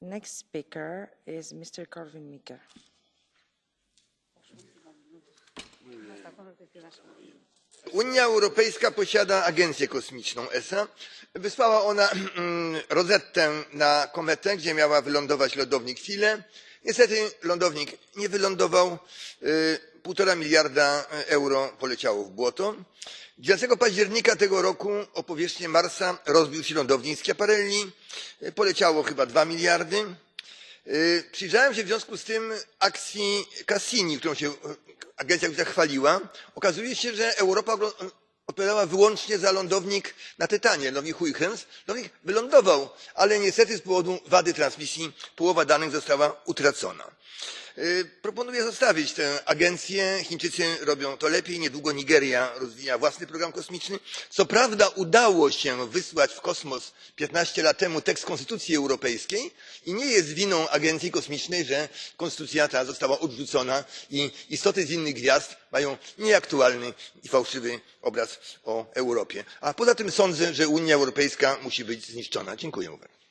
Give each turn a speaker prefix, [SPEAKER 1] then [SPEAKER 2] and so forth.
[SPEAKER 1] Next speaker is Mr. Corvin Mikke.
[SPEAKER 2] Unia Europejska posiada agencję kosmiczną ESA. Wysłała ona mm, rozettę na kometę, gdzie miała wylądować lądownik Philae. Niestety lądownik nie wylądował. y, Półtora miliarda euro poleciało w błoto. 9 października tego roku o powierzchnię Marsa rozbił się lądownik Schiaparelli. Y, Poleciało chyba dwa miliardy. Y, Przyjrzałem się w związku z tym akcji Cassini, którą się agencja tak chwaliła. Okazuje się, że Europa odpowiadała wyłącznie za lądownik na Tytanie, lądownik Huygens. Lądownik wylądował, ale niestety z powodu wady transmisji połowa danych została utracona. Y, Proponuję zostawić tę agencję. Chińczycy robią to lepiej. Niedługo Nigeria rozwija własny program kosmiczny. Co prawda udało się wysłać w kosmos 15 lat temu tekst Konstytucji Europejskiej i nie jest winą agencji kosmicznej, że konstytucja ta została odrzucona i istoty z innych gwiazd mają nieaktualny i fałszywy obraz o Europie. A poza tym sądzę, że Unia Europejska musi być zniszczona. Dziękuję.